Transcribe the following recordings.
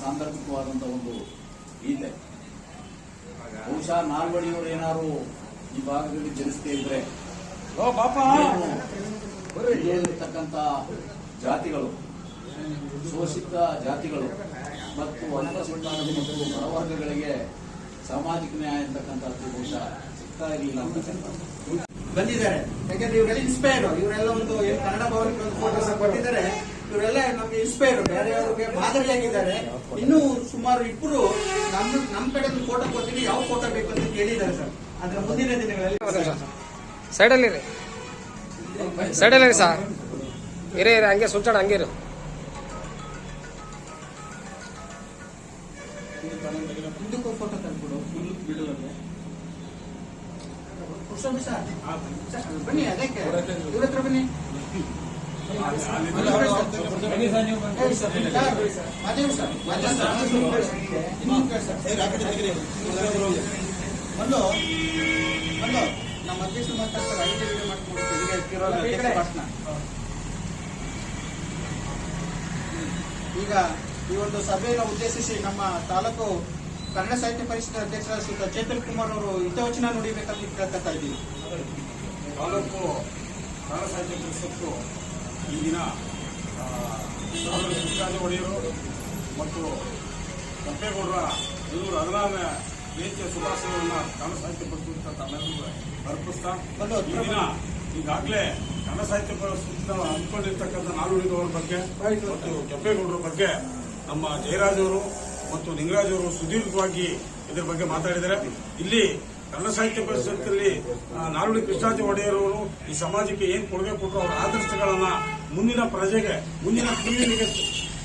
ಸಾಂದರ್ಭಿಕವಾದಂತ ಒಂದು ಗೀತೆ. ಬಹುಶಃ ನಾಲ್ವಡಿಯವರು ಏನಾರು ಈ ಭಾಗದಲ್ಲಿ ಜನಿಸ್ತೇ ಇದ್ರೆ ಇರ್ತಕ್ಕಂತ ಜಾತಿಗಳು ಶೋಷಿತ ಜಾತಿಗಳು ಮತ್ತು ಅಲ್ಪಸಂಖ್ಯಾತರು ಮತ್ತು ಬಡವರ್ಗಗಳಿಗೆ ಸಾಮಾಜಿಕ ನ್ಯಾಯ ಅಂತಕ್ಕಂಥದ್ದು ಬಹುಶಃ ಸಿಗ್ತಾ ಇರಲಿಲ್ಲ ಬಂದಿದ್ದಾರೆ. ಯಾಕಂದ್ರೆ ಇವರೆಲ್ಲ ಇನ್ಸ್ಪೈರ್ ಇವರೆಲ್ಲ ಒಂದು ಕನ್ನಡ ಭವನಕ್ಕೆ ಒಂದು ನಮ್ಗೆ ಇನ್ಸ್ಪೈರ್ ಬೇರೆಯವ್ರಿಗೆ ಮಾದರಿಯಾಗಿದ್ದಾರೆ. ಇನ್ನೂ ಸುಮಾರು ಇಬ್ಬರು ನಮ್ ನಮ್ಮ ಕಡೆ ಒಂದು ಫೋಟೋ ಕೊಡ್ತೀನಿ ಯಾವ ಫೋಟೋ ಬೇಕು ಅಂತ ಕೇಳಿದ್ದಾರೆ ಸರ್. ಅದ್ರ ಮುಂದಿನ ದಿನಗಳಲ್ಲಿ ಸೈಡಲ್ಲಿ ಸೈಡಲ್ಲಿ ಸರ್. ಇರೇ ಇರೇ ಹಂಗೆ ಸುಂಚಣ ಹಂಗೆ ಇರು. ಮುಂದಕ್ಕೂ ಫೋಟೋ ತಂದ್ಬಿಡು ಮುಂದಕ್ಕೆ ಬನ್ನಿ ಅದಕ್ಕೆ. ಇವ್ರ ಹತ್ರ ಬನ್ನಿ. ಅಧ್ಯಕ್ಷರು ಈಗ ಈ ಒಂದು ಸಭೆಯನ್ನು ಉದ್ದೇಶಿಸಿ ನಮ್ಮ ತಾಲೂಕು ಕನ್ನಡ ಸಾಹಿತ್ಯ ಪರಿಷತ್ ಅಧ್ಯಕ್ಷರಾದ ಶ್ರೀ ಚೇತನ್ ಕುಮಾರ್ ಅವರು ಹಿತವಚನ ನುಡಿಬೇಕಂತ ಕೇಳ್ಕೊತಾ ಇದ್ದೀವಿ. ತಾಲೂಕು ಕನ್ನಡ ಸಾಹಿತ್ಯ ಪರಿಷತ್ತು ಈ ದಿನ ಆ, ಸಹೋದರ ಕೃಷ್ಣರಾಜ ಒಡೆಯರು ಮತ್ತು ಕಪ್ಪೇಗೌಡರ ಇನ್ನೂರ ಹದಿನಾರನೇ ಜಯಂತಿಯ ಶುಭಾಶಯವನ್ನು ಕನ್ನಡ ಸಾಹಿತ್ಯ ಪರಿಸ್ಥಿತಿ ತಮ್ಮೆಲ್ಲರಿಗೂ ಅರ್ಪಿಸ್ತಾ ಒಂದು ಈ ದಿನ ಈಗಾಗಲೇ ಕನ್ನಡ ಸಾಹಿತ್ಯ ಪರಿಸ್ಥಿತಿ ಹಮ್ಮಿಕೊಂಡಿರ್ತಕ್ಕಂಥ ನಾಲ್ವಡಿಗೌರ ಬಗ್ಗೆ ಮತ್ತು ಕೆಂಪೇಗೌಡರ ಬಗ್ಗೆ ನಮ್ಮ ಜಯರಾಜ್ ಅವರು ಮತ್ತು ನಿಂಗರಾಜ್ ಅವರು ಸುದೀರ್ಘವಾಗಿ ಇದರ ಬಗ್ಗೆ ಮಾತಾಡಿದ್ದಾರೆ. ಇಲ್ಲಿ ಕನ್ನಡ ಸಾಹಿತ್ಯ ಪರಿಷತ್ತಲ್ಲಿ ನಾಲ್ವಡಿ ಕೃಷ್ಣರಾಜ ಒಡೆಯರವರು ಈ ಸಮಾಜಕ್ಕೆ ಏನ್ ಕೊಡುಗೆ ಕೊಟ್ಟರು ಅವರ ಆದರ್ಶಗಳನ್ನ ಮುಂದಿನ ಪ್ರಜೆಗೆ, ಮುಂದಿನ ಪೀಳಿಗೆಗೆ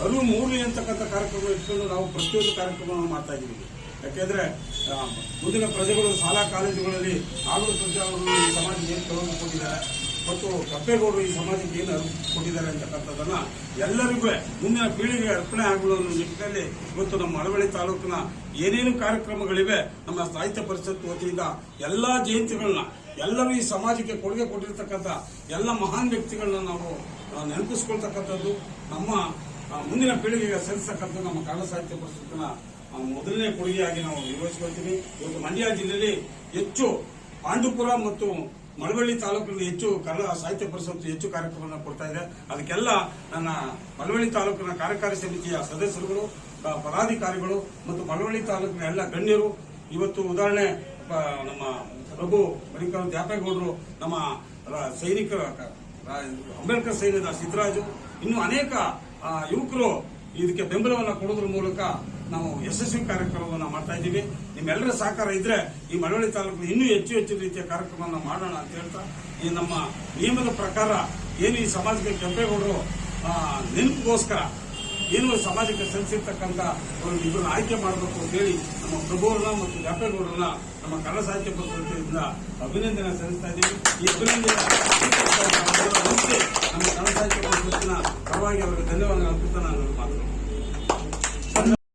ಅರಿವು ಮೂರಲಿ ಅಂತಕ್ಕಂಥ ಕಾರ್ಯಕ್ರಮ ಇಟ್ಕೊಂಡು ನಾವು ಪ್ರತಿಯೊಂದು ಕಾರ್ಯಕ್ರಮವನ್ನು ಮಾಡ್ತಾ ಇದ್ದೀವಿ. ಯಾಕೆಂದ್ರೆ ಮುಂದಿನ ಪ್ರಜೆಗಳು ಶಾಲಾ ಕಾಲೇಜುಗಳಲ್ಲಿ ನಾಲ್ವರು ಪ್ರಜೆಗಳು ಈ ಸಮಾಜಕ್ಕೆ ಏನು ಕೊಡುಗೆ ಕೊಟ್ಟಿದ್ದಾರೆ. ಮತ್ತು ಕಪ್ಪೇಗೌಡರು ಈ ಸಮಾಜಕ್ಕೆ ಏನು ಕೊಟ್ಟಿದ್ದಾರೆ ಅಂತಕ್ಕಂಥದ್ದನ್ನ ಎಲ್ಲರಿಗೂ ಮುಂದಿನ ಪೀಳಿಗೆಗೆ ಅರ್ಪಣೆ ಅನ್ನೋ ನಿಟ್ಟಿನಲ್ಲಿ ಇವತ್ತು ನಮ್ಮ ಮಳವಳ್ಳಿ ತಾಲೂಕಿನ ಏನೇನು ಕಾರ್ಯಕ್ರಮಗಳಿವೆ, ನಮ್ಮ ಸಾಹಿತ್ಯ ಪರಿಷತ್ ವತಿಯಿಂದ ಎಲ್ಲ ಜಯಂತಿಗಳನ್ನ, ಎಲ್ಲರೂ ಈ ಸಮಾಜಕ್ಕೆ ಕೊಡುಗೆ ಕೊಟ್ಟಿರ್ತಕ್ಕಂಥ ಎಲ್ಲ ಮಹಾನ್ ವ್ಯಕ್ತಿಗಳನ್ನ ನಾವು ನೆನಪಿಸ್ಕೊಳ್ತಕ್ಕಂಥದ್ದು, ನಮ್ಮ ಮುಂದಿನ ಪೀಳಿಗೆಗೆ ಸಲ್ಲಿಸ್ತಕ್ಕಂಥ ನಮ್ಮ ಕನ್ನಡ ಸಾಹಿತ್ಯ ಪರಿಷತ್ತಿನ ಮೊದಲನೇ ಕೊಡುಗೆಯಾಗಿ ನಾವು ನಿರ್ವಹಿಸ್ಕೊಳ್ತೀವಿ. ಇವತ್ತು ಮಂಡ್ಯ ಜಿಲ್ಲೆಯಲ್ಲಿ ಹೆಚ್ಚು ಪಾಂಡುಪುರ ಮತ್ತು ಮಳವಳ್ಳಿ ತಾಲೂಕಿನಲ್ಲಿ ಹೆಚ್ಚು ಕನ್ನಡ ಸಾಹಿತ್ಯ ಪರಿಷತ್ತು ಹೆಚ್ಚು ಕಾರ್ಯಕ್ರಮವನ್ನು ಕೊಡ್ತಾ ಇದೆ. ಅದಕ್ಕೆಲ್ಲ ನನ್ನ ಮಳವಳ್ಳಿ ತಾಲೂಕಿನ ಕಾರ್ಯಕಾರಿ ಸಮಿತಿಯ ಸದಸ್ಯರುಗಳು ಪದಾಧಿಕಾರಿಗಳು ಮತ್ತು ಮಳವಳ್ಳಿ ತಾಲೂಕಿನ ಎಲ್ಲ ಗಣ್ಯರು, ಇವತ್ತು ಉದಾಹರಣೆ ನಮ್ಮ ರಘು ಬಳಿಕಲ್ ದ್ಯಾಪೇಗೌಡರು, ನಮ್ಮ ಸೈನಿಕ ಅಂಬೇಡ್ಕರ್ ಸೈನ್ಯದ ಸಿದ್ದರಾಜು ಇನ್ನು ಅನೇಕ ಯುವಕರು ಇದಕ್ಕೆ ಬೆಂಬಲವನ್ನು ಕೊಡೋದ್ರ ಮೂಲಕ ನಾವು ಯಶಸ್ವಿ ಕಾರ್ಯಕ್ರಮವನ್ನು ಮಾಡ್ತಾ ಇದ್ದೀವಿ. ನಿಮ್ಮೆಲ್ಲರ ಸಹಕಾರ ಇದ್ರೆ ಈ ಮಳವಳ್ಳಿ ತಾಲೂಕಿನ ಇನ್ನೂ ಹೆಚ್ಚು ಹೆಚ್ಚು ರೀತಿಯ ಕಾರ್ಯಕ್ರಮವನ್ನು ಮಾಡೋಣ ಅಂತ ಹೇಳ್ತಾ, ಈ ನಮ್ಮ ನಿಯಮದ ಪ್ರಕಾರ ಏನು ಈ ಸಮಾಜಕ್ಕೆ ಕೆಂಪೇಗೌಡರು ನೆನಪಿಗೋಸ್ಕರ ಏನು ಸಮಾಜಕ್ಕೆ ಸಲ್ಲಿಸಿರ್ತಕ್ಕಂಥ ಅವರು ಇಬ್ಬರನ್ನ ಆಯ್ಕೆ ಮಾಡಬೇಕು ಅಂತ ಹೇಳಿ ನಮ್ಮ ಪ್ರಭುವರನ್ನ ಮತ್ತು ಜಾಪೇಗೌಡರನ್ನ ನಮ್ಮ ಕನ್ನಡ ಸಾಹಿತ್ಯ ಪರಿಷತ್ತಿನಿಂದ ಅಭಿನಂದನೆ ಸಲ್ಲಿಸ್ತಾ ಇದ್ದೀವಿ. ಈ ಅಭಿನಂದನೆ